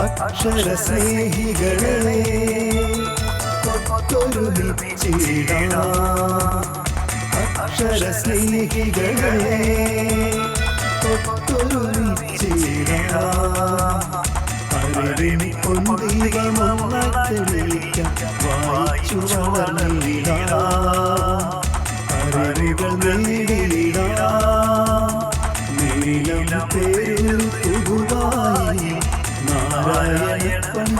അക്ഷര സ്നേഹികളെ അക്ഷര സ്നേഹികളെ വായിച്ചു വളർന്നിടാം. അറിവുകൾ നേടിയിടാം. നീലം പേരിൽ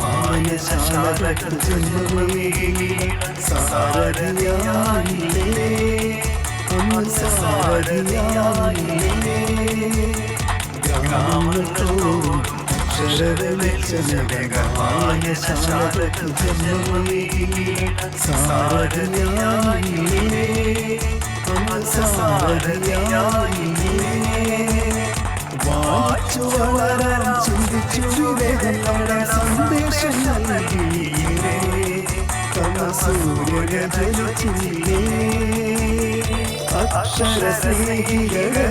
അക്ഷരവിളിച്ചമാനശാലകൾ സാരഥിയായില്ലേ അമ്മ സാരഥിയായില്ലേ ഗ്രാമത്തോറും അക്ഷരവിളിച്ചമാനശാലകൾ സാരഥിയായില്ലേ അമ്മ സാരഥിയായില്ലേ വായിച്ചു വളരാൻ ചിന്തിച്ചു വിവേകങ്ങളുടെ സന്ദേശം നൽകിയില്ലേ? തന്ന സൂര്യനെ ജലിച്ചില്ലേ അക്ഷര സ്നേഹികളെ